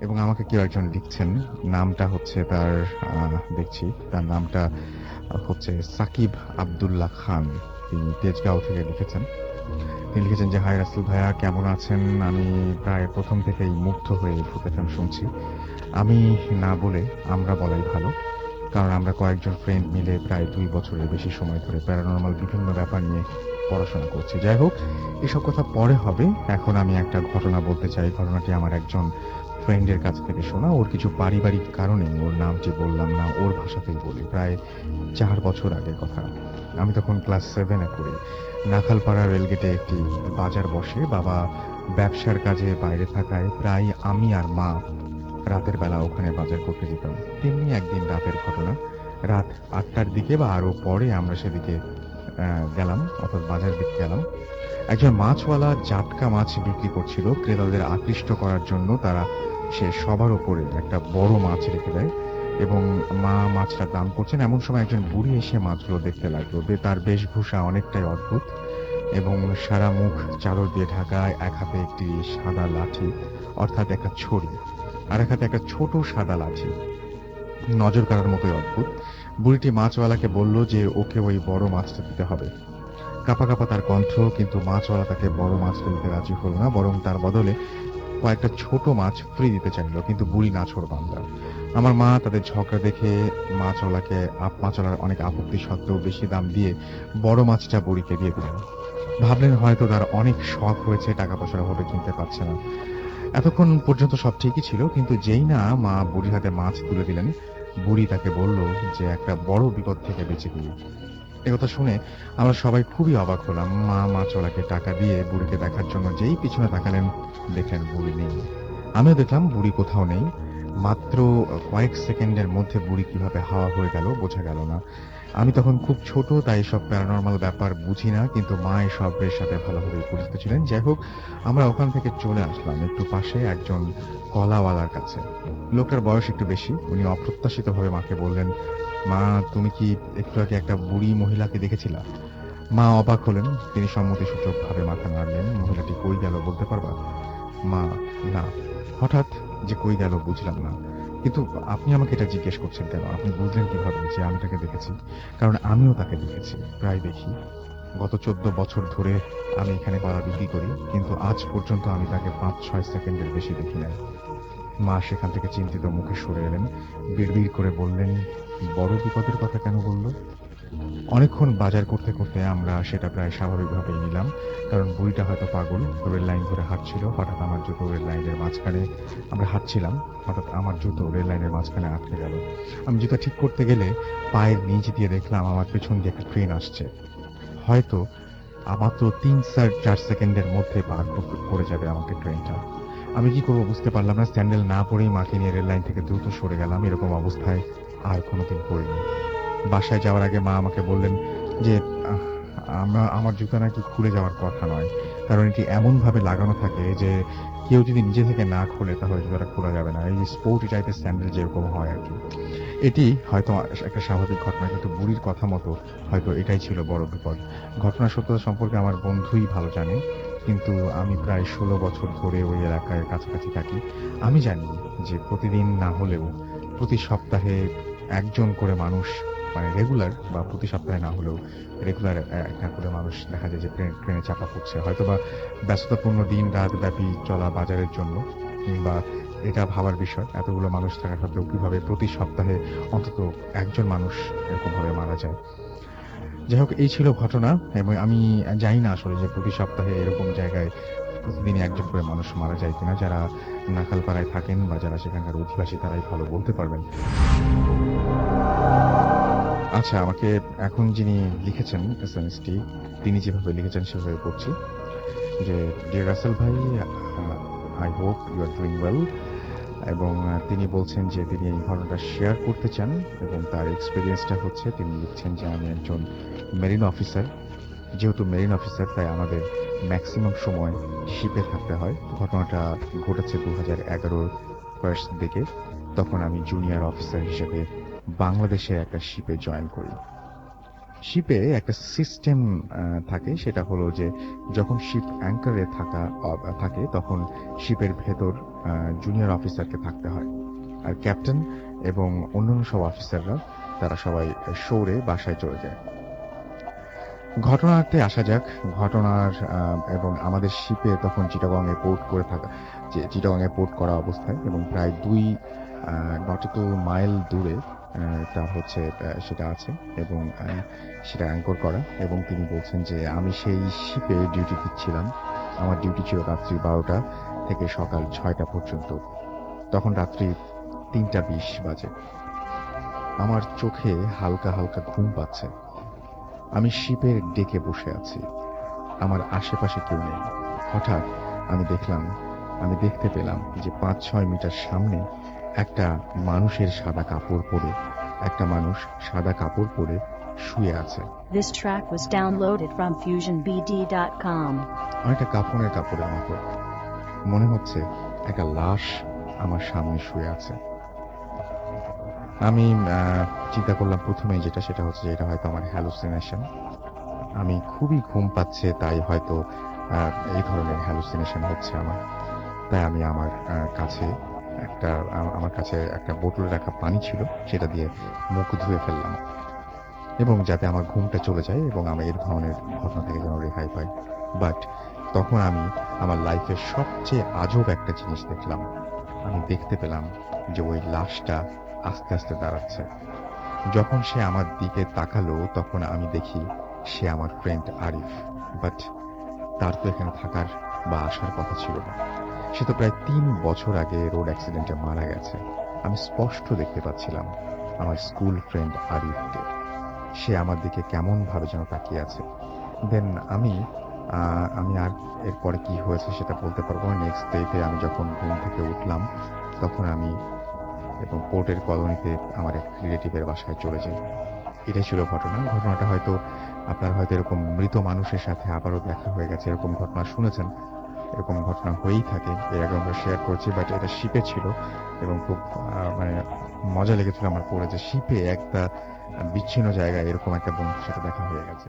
এবং আমাকে কেউ একজন লিখছেন। নামটা হচ্ছে তার দেখছি, তার নামটা হচ্ছে সাকিব আব্দুল্লাহ খান। তিনি তেজগাঁও থেকে লিখেছেন। তিনি লিখেছেন যে, হাই রাসেল ভাইয়া, কেমন আছেন? আমি প্রায় প্রথম থেকেই মুগ্ধ হয়ে ফুটেফাম শুনছি। আমি না বলে আমরা বলাই ভালো, কারণ আমরা কয়েকজন ফ্রেন্ড মিলে প্রায় দুই বছরের বেশি সময় ধরে প্যারানর্মাল বিভিন্ন ব্যাপার নিয়ে পড়াশোনা করছি। যাই হোক, এসব কথা পরে হবে। এখন আমি একটা ঘটনা বলতে চাই। ঘটনাটি আমার একজন ফ্রেন্ডের কাছ থেকে শোনা, ওর কিছু পারিবারিক কারণে ওর নাম যে বললাম না, ওর ভাষাতেই বলি। প্রায় চার বছর আগের কথা। আমি তখন ক্লাস সেভেনে পড়ি। নাখালপাড়া রেলগেটে একটি বাজার বসে। বাবা ব্যবসার কাজে বাইরে থাকায় প্রায় আমি আর মা রাতের বেলা ওখানে বাজার করতে যেতাম। তেমনি একদিন রাতের ঘটনা। রাত আটটার দিকে বা আরও পরে আমরা সেদিকে গেলাম, অর্থাৎ বাজার দিকে গেলাম। একজন মাছওয়ালা জাটকা মাছ বিক্রি করছিল। ক্রেতাদের আকৃষ্ট করার জন্য তারা সে সবার উপরে একটা বড় মাছ রেখে দেয় এবং মা মাছটা দাম করছেন। এমন সময় একজন বুড়ি এসে মাছগুলো দেখতে লাগল। তার বেশভূষা অনেকটাই অদ্ভুত এবং সারা মুখ চাদর দিয়ে ঢাকা এক হাতে একটি সাদা লাঠি, অর্থাৎ একটা ছড়ি, আর এক হাতে একটা ছোট সাদা লাঠি। নজর কাড়ার মতোই অদ্ভুত। বুড়িটি মাছওয়ালাকে বলল যে ওকে ওই বড় মাছটা দিতে হবে। কাপা কাপা তার কণ্ঠ, কিন্তু মাছওয়ালা তাকে বড় মাছটা দিতে রাজি হলো না, বরং তার বদলে কয়েকটা ছোট মাছ ফ্রি দিতে চাইলো, কিন্তু বুড়ি নাছোড় বান্দা আমার মা তাদের ঝগড়া দেখে মাছওয়ালাকে আপ, মাছওয়ালার অনেক আপত্তি সত্ত্বেও বেশি দাম দিয়ে বড় মাছটা বুড়িকে দিয়ে দিলেন। ভাবলেন হয়তো তার অনেক শখ হয়েছে, টাকা পয়সার অভাবে কিনতে পারছে না। এতক্ষণ পর্যন্ত সব ঠিকই ছিল, কিন্তু যেই না মা বুড়ির হাতে মাছ তুলে দিলেন, বুড়ি তাকে বলল যে, একটা বড় বিপদ থেকে বেঁচে দিই একথা শুনে আমরা সবাই খুবই অবাক হলাম। মা মাছওয়ালাকে টাকা দিয়ে বুড়িকে দেখার জন্য যেই পিছনে তাকালেন, দেখলেন বুড়ি নেই। আমিও দেখলাম বুড়ি কোথাও নেই। মাত্র কয়েক সেকেন্ডের মধ্যে বুড়ি কীভাবে হাওয়া হয়ে গেল বোঝা গেল না। আমি তখন খুব ছোট, তাই সব প্যারানর্মাল ব্যাপার বুঝি না, কিন্তু মা এসবের সাথে ভালোভাবে পরিচিত ছিলেন। যাই হোক, আমরা ওখান থেকে চলে আসলাম একটু পাশে একজন কলাওয়ালার কাছে। লোকটার বয়স একটু বেশি, উনি অপ্রত্যাশিত অপ্রত্যাশিতভাবে মাকে বললেন মা, তুমি কি একটু আগে একটা বুড়ি মহিলাকে দেখেছিলা? মা অবাক হলেন। তিনি সম্মতি সূচকভাবে মাথা নাড়লেন। মহিলাটি কই গেল বলতে পারবা? মা, না, হঠাৎ যে কই গেল বুঝলাম না। কিন্তু আপনি আমাকে এটা জিজ্ঞেস করছেন কেন? আপনি বুঝলেন কীভাবে যে আমি তাকে দেখেছি? কারণ আমিও তাকে দেখেছি, প্রায় দেখি। গত চোদ্দ বছর ধরে আমি এখানে কলা বিক্রি করি, কিন্তু আজ পর্যন্ত আমি তাকে পাঁচ ছয় সেকেন্ডের বেশি দেখি নাই। মা সেখান থেকে চিন্তিত মুখে সরে এলেন। বিড়বিড় করে বললেন, বড় বিপদের কথা কেন বলল? অনেকক্ষণ বাজার করতে করতে আমরা সেটা প্রায় স্বাভাবিকভাবেই নিলাম, কারণ বুড়িটা হয়তো পাগল রেল লাইন ধরে হাঁটছিল, হঠাৎ আমার জুতো রেল লাইনের মাঝখানে, আমরা হাঁটছিলাম, হঠাৎ আমার জুতো রেল লাইনের মাঝখানে আটকে গেল। আমি জুতা ঠিক করতে গেলে পায়ের নিচ দিয়ে দেখলাম আমার পেছন দিয়ে একটা ট্রেন আসছে। হয়তো মাত্র তিন চার চার সেকেন্ডের মধ্যে পার করে যাবে আমাকে ট্রেনটা। আমি কি করব বুঝতে পারলাম না, স্যান্ডেল না পরেই মাকে নিয়ে রেল লাইন থেকে দ্রুত সরে গেলাম, এরকম অবস্থায় আর কোনোদিন পড়িনি বাসায় যাওয়ার আগে মা আমাকে বললেন যে আমরা, আমার জুতা নাকি খুলে যাওয়ার কথা নয়। কারণ এটি এমনভাবে লাগানো থাকে যে, কেউ যদি নিজে থেকে না খোলে তাহলে জুতাটা খোলা যাবে না। এই স্পোর্টি টাইপের স্যান্ডেল যেরকম হয় আর কি। এটি হয়তো একটা স্বাভাবিক ঘটনা, কিন্তু বুড়ির কথা মতো হয়তো এটাই ছিল বড় বিপদ। ঘটনার সত্যতা সম্পর্কে আমার বন্ধুই ভালো জানে। কিন্তু আমি প্রায় ষোলো বছর ধরে ওই এলাকায় কাছাকাছি থাকি। আমি জানি যে প্রতিদিন না হলেও প্রতি সপ্তাহে একজন করে মানুষ মানে রেগুলার বা প্রতি সপ্তাহে না হলেও রেগুলার একটা করে মানুষ দেখা যায় যে ট্রেন- ট্রেনে চাপা পড়ছে। হয়তো বা ব্যস্ততাপূর্ণ দিন রাত ব্যাপী চলা বাজারের জন্য কিংবা এটা ভাবার বিষয়, এতগুলো মানুষ থাকা সত্ত্বেও কীভাবে প্রতি সপ্তাহে অন্তত একজন মানুষ এরকমভাবে মারা যায়। যাই হোক এই ছিল ঘটনা, এবং আমি জানি না আসলে যে প্রতি সপ্তাহে এরকম জায়গায় প্রতিদিন একজন করে মানুষ মারা যায় কিনা, যারা নাকালপাড়ায় থাকেন বা যারা সেখানকার অধিবাসী, তারাই ভালো বলতে পারবেন। আচ্ছা আমাকে এখন যিনি লিখেছেন এসএমএসটি, তিনি যেভাবে লিখেছেন সেভাবে পড়ছি যে ডিয়ার রাসেল ভাই I hope you are doing well এবং তিনি বলছেন যে তিনি এই ঘটনাটা শেয়ার করতে চান এবং তার এক্সপিরিয়েন্সটা হচ্ছে তিনি লিখছেন যে আমি একজন মেরিন অফিসার যেহেতু মেরিন অফিসার তাই আমাদের ম্যাক্সিমাম সময় শিপে থাকতে হয়। ঘটনাটা ঘটেছে দু হাজার এগারোর ফার্স্ট দিকে। তখন আমি জুনিয়র অফিসার হিসেবে বাংলাদেশে একটা শিপে জয়েন করি। শিপে একটা সিস্টেম থাকে। সেটা হলো যে, যখন শিপ অ্যাঙ্কারে থাকা থাকে, তখন শিপের ভেতর জুনিয়র অফিসারকে থাকতে হয়। আর ক্যাপ্টেন এবং অন্যান্য সব অফিসাররা তারা সবাই শোরে বাসায় চলে যায়। ঘটনাতে আসা যাক। ঘটনার এবং আমাদের শিপে তখন চিটাগংয়ে পোর্ট করে থাকা চিটাগংয়ে পোর্ট করা অবস্থায় এবং প্রায় দুই নটিক্যাল মাইল দূরে তার হচ্ছে সেটা আছে এবং সেটা অ্যাঙ্কর করা এবং তিনি বলছেন যে আমি সেই শিপে ডিউটি দিচ্ছিলাম। আমার ডিউটি ছিল রাত্রি বারোটা থেকে সকাল ছয়টা পর্যন্ত। তখন রাত্রি তিনটা বিশ বাজে। আমার চোখে হালকা হালকা ঘুম পাচ্ছে। আমি শিপের ডেকে বসে আছি। আমার আশেপাশে কেউ নেই। হঠাৎ আমি দেখলাম, আমি দেখতে পেলাম যে পাঁচ ছয় মিটার সামনে একটা মানুষের সাদা কাপড় পরে একটা মানুষ সাদা কাপড় পরে শুয়ে আছে। This track was downloaded from FusionBD.com. অনেকটা কাফনের কাপড়ের মতো। মনে হচ্ছে একটা লাশ আমার সামনে শুয়ে আছে। আমি চিন্তা করলাম প্রথমেই যেটা সেটা হচ্ছে এটা হয়তো আমার হ্যালুসিনেশন আমি খুবই ঘুম পাচ্ছে তাই হয়তো এই ধরনের হ্যালুসিনেশন হচ্ছে আমার। তাই আমি আমার কাছে একটা আমার কাছে একটা বোতলে রাখা পানি ছিল, সেটা দিয়ে মুখ ধুয়ে ফেললাম। এবং যাতে আমার ঘুমটা চলে যায় এবং আমি এই ধরনের ঘটনা থেকে যেন রেহাই পাই। বাট তখন আমি আমার লাইফের সবচেয়ে আজব একটা জিনিস দেখলাম। আমি দেখতে পেলাম যে ওই লাশটা আস্তে আস্তে দাঁড়াচ্ছে। যখন সে আমার দিকে তাকালো, তখন আমি দেখি সে আমার ফ্রেন্ড আরিফ। বাট তার তো এখানে থাকার বা আসার কথা ছিল না। সে তো প্রায় তিন বছর আগে রোড অ্যাক্সিডেন্টে মারা গেছে। আমি স্পষ্ট দেখতে পাচ্ছিলাম আমার স্কুল ফ্রেন্ড আরিফকে। সে আমার দিকে কেমন ভাবে যেন তাকিয়ে আছে। দেন আমি আমি আর এরপরে কি হয়েছে সেটা বলতে পারব নেক্সট ডেতে আমি যখন ঘুম থেকে উঠলাম, তখন আমি এবং পোর্টের কলোনিতে আমার এক রিলেটিভের বাসায় চলে যাই। এটাই ছিল ঘটনা। ঘটনাটা হয়তো আপনার হয়তো এরকম মৃত মানুষের সাথে আবারও দেখা হয়ে গেছে, এরকম ঘটনা শুনেছেন। এরকম ঘটনা হয়েই থাকে। এর আগে আমরা শেয়ার করছি বাট এটা শিপে ছিল এবং খুব মানে মজা লেগেছিল আমার পড়ে যে শিপে একটা বিচ্ছিন্ন জায়গায় এরকম একটা বন্ধুর সাথে দেখা হয়ে গেছে।